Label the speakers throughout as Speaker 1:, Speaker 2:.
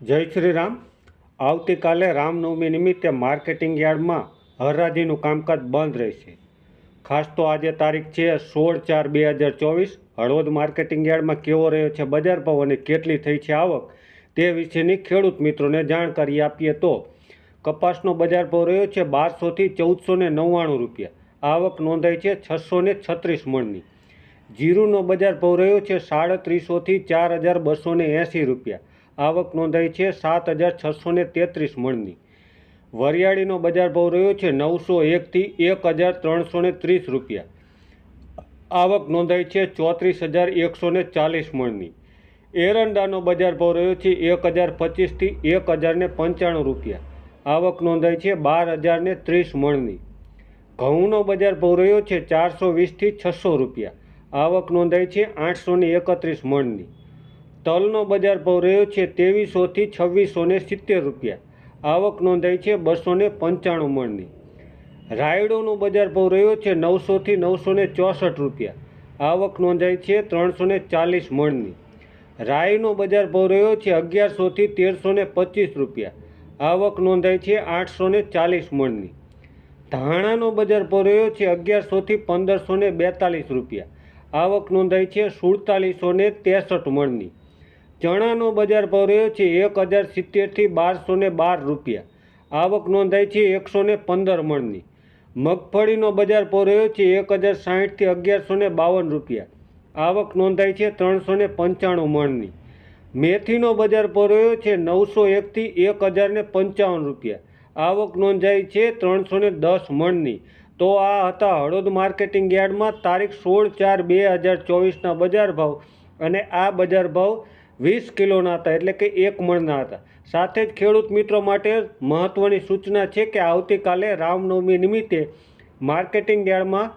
Speaker 1: જય શ્રી રામ આવતીકાલે રામનવમી નિમિત્તે માર્કેટિંગ યાર્ડમાં હરાજીનું કામકાજ બંધ રહેશે. ખાસ તો આજે તારીખ છે સોળ ચાર બે હજાર ચોવીસ. હળવદ માર્કેટિંગ યાર્ડમાં કેવો રહ્યો છે, બજાર ભાવ અને કેટલી થઈ છે આવક તે વિશેની ખેડૂત મિત્રોને જાણકારી આપીએ તો કપાસનો બજાર ભાવ રહ્યો છે બારસોથી ચૌદસો ને નવ્વાણું રૂપિયા. આવક નોંધાઈ છે છસો ને છત્રીસ મણની. જીરુનો બજાર ભાવ રહ્યો છે સાડત્રીસોથી ચાર હજાર બસો ને એંસી રૂપિયા. આવક નોંધાઈ છે સાત હજાર છસો ને તેત્રીસ મણની. વરિયાળીનો બજાર ભાવ રહ્યો છે નવસો એકથી એક હજાર ત્રણસો ને ત્રીસ રૂપિયા. આવક નોંધાઈ છે ચોત્રીસ હજાર એકસો ને ચાલીસ મણની. એરંડાનો બજાર ભાવ રહ્યો છે એક હજાર પચીસથી એક હજાર ને પંચાણું રૂપિયા. આવક નોંધાઈ છે બાર હજાર ને ત્રીસ મણની. ઘઉંનો બજાર ભાવ રહ્યો છે ચારસો વીસથી છસો રૂપિયા. આવક નોંધાઈ છે આઠસો ને એકત્રીસ મણની. તલનો બજાર ભાવ રહ્યો છે ત્રેવીસોથી છવ્વીસો ને સિત્તેર રૂપિયા. આવક નોંધાઈ છે બસો ને પંચાણું મણની. રાયડોનો બજાર ભાવ રહ્યો છે નવસોથી નવસો ને ચોસઠ રૂપિયા. આવક નોંધાઈ છે ત્રણસો ને ચાલીસ મણની. રાયનો બજાર ભાવ રહ્યો છે અગિયારસોથી તેરસો ને પચીસ રૂપિયા. આવક નોંધાઈ છે આઠસો ને ચાલીસ મણની. ધાણાનો બજાર ભાવ રહ્યો છે અગિયારસોથી પંદરસો ને બેતાલીસ રૂપિયા. આવક નોંધાઈ છે સુડતાલીસો ને ત્રેસઠ મણની. ચણાનો બજાર ભાવ રહ્યો છે એક હજાર સિત્તેરથી બારસો ને બાર રૂપિયા. આવક નોંધાઈ છે એકસો ને પંદર મણની. મગફળીનો બજાર ભાવ રહ્યો છે એક હજાર સાહીઠથી અગિયારસો ને બાવન રૂપિયા. આવક નોંધાઈ છે ત્રણસો ને પંચાણું મણની. મેથીનો બજાર ભાવ રહ્યો છે નવસો એકથી એક હજાર ને પંચાવન રૂપિયા. આવક નોંધાઈ છે ત્રણસો ને દસ મણની. તો આ હતા હળદ માર્કેટિંગ યાર્ડમાં તારીખ સોળ ચાર બે હજાર ચોવીસના બજાર ભાવ. અને આ બજાર ભાવ વીસ કિલોના હતા એટલે કે એક મણના હતા. સાથે જ ખેડૂત મિત્રો માટે મહત્ત્વની સૂચના છે કે આવતીકાલે રામનવમી નિમિત્તે માર્કેટિંગ યાર્ડમાં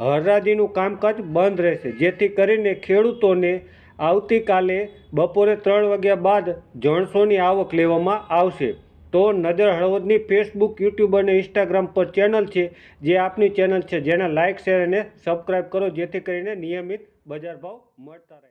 Speaker 1: હરાજીનું કામકાજ બંધ રહેશે. જેથી કરીને ખેડૂતોને આવતીકાલે બપોરે ત્રણ વાગ્યા બાદ જણસોની આવક લેવામાં આવશે. તો નજર હળવદની ફેસબુક, યુટ્યુબ અને ઇન્સ્ટાગ્રામ પર ચેનલ છે, જે આપની ચેનલ છે, જેને લાઇક, શેર અને સબસ્ક્રાઈબ કરો, જેથી કરીને નિયમિત બજાર ભાવ મળતા રહે.